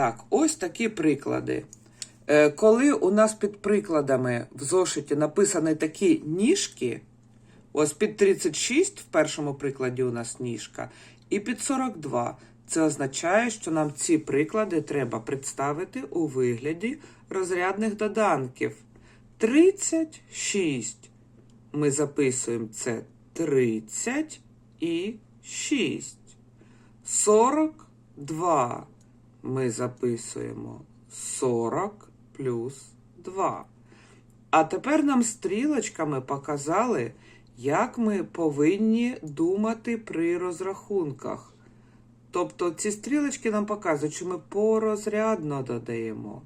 Так, ось такі приклади. Е, Коли у нас під прикладами в зошиті написані такі ніжки, ось під 36 в першому прикладі у нас ніжка, і під 42. Це означає, що нам ці приклади треба представити у вигляді розрядних доданків. 36. Ми записуємо це 30 і 6. 42. Ми записуємо 40 плюс 2. А тепер нам стрілочками показали, як ми повинні думати при розрахунках. Тобто ці стрілочки нам показують, що ми порозрядно додаємо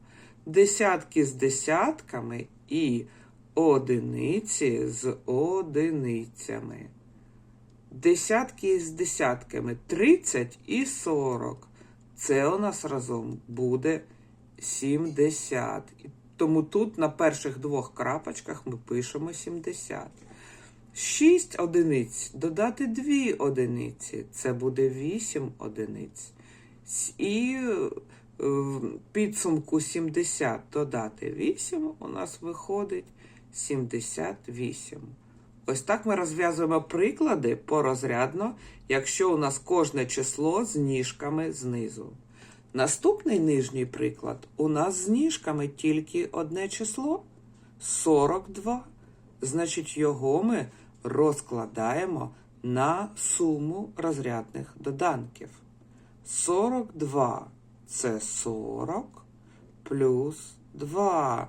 десятки з десятками і одиниці з одиницями. Десятки з десятками 30 і 40. Це у нас разом буде 70. Тому тут на перших двох крапочках ми пишемо 70. 6 одиниць додати 2 одиниці. Це буде 8 одиниць. І е, в підсумку 70 додати 8 у нас виходить 78. Ось так ми розв'язуємо приклади порозрядно, якщо у нас кожне число з ніжками знизу. Наступний нижній приклад у нас з ніжками тільки одне число 42. Значить, його ми розкладаємо на суму розрядних доданків. 42 це 40 плюс 2.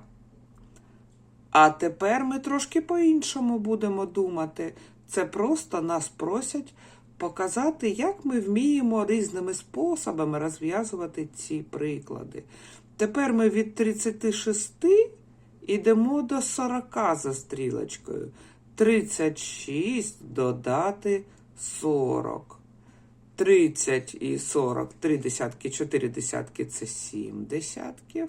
А тепер ми трошки по-іншому будемо думати. Це просто нас просять показати, як ми вміємо різними способами розв'язувати ці приклади. Тепер ми від 36 йдемо до 40 за стрілочкою. 36 додати 40. 30 і 40, 3 десятки, 4 десятки це 7 десятків.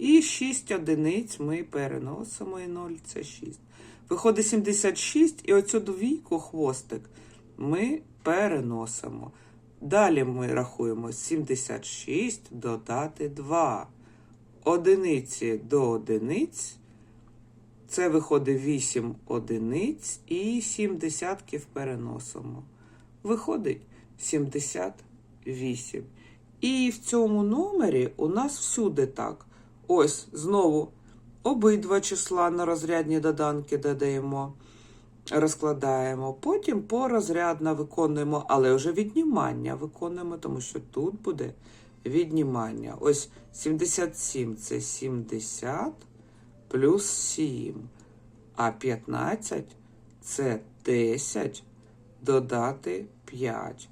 І 6 одиниць ми переносимо і 0 це 6. Виходить 76, і оцю двійку хвостик ми переносимо. Далі ми рахуємо 76 додати 2. Одиниці до одиниць. Це виходить 8 одиниць і 7 десятків переносимо. Виходить 78. І в цьому номері у нас всюди так. Ось знову обидва числа на розрядні доданки додаємо, розкладаємо. Потім порозрядно виконуємо, але вже віднімання виконуємо, тому що тут буде віднімання. Ось 77 це 70 плюс 7. А 15 це 10 додати 5.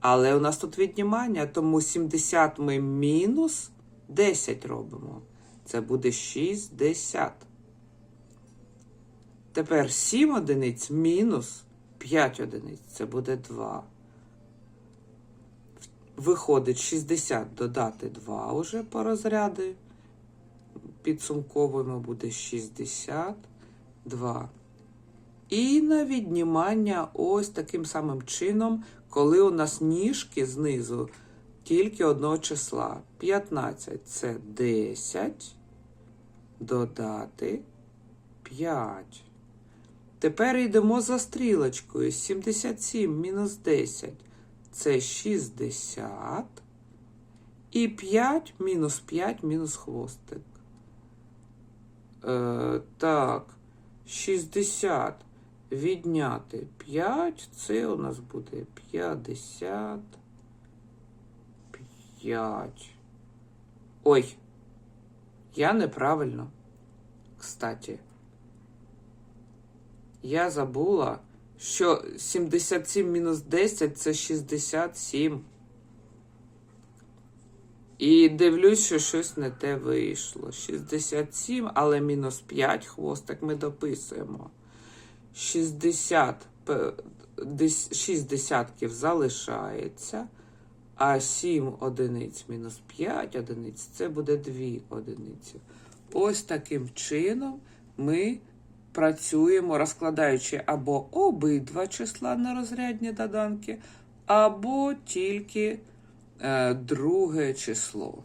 Але у нас тут віднімання, тому 70 ми мінус 10 робимо. Це буде 60. Тепер 7 одиниць мінус 5 одиниць. Це буде 2. Виходить 60 додати 2 уже по розряду. Підсумковуємо буде 62. І на віднімання ось таким самим чином, коли у нас ніжки знизу тільки одного числа. 15 це 10 додати 5. Тепер йдемо за стрілочкою. 77 мінус 10 це 60. І 5 мінус 5 мінус хвостик. Е, так, 60 відняти 5, це у нас буде 55. Ой, я неправильно. Кстати, я забула, що 77 мінус 10 це 67. І дивлюсь, що щось не те вийшло. 67, але мінус 5 хвостик ми дописуємо. 60, п- дес- 6 десятків залишається, а 7 одиниць мінус 5 одиниць це буде 2 одиниці. Ось таким чином ми працюємо, розкладаючи або обидва числа на розрядні доданки, або тільки е, друге число.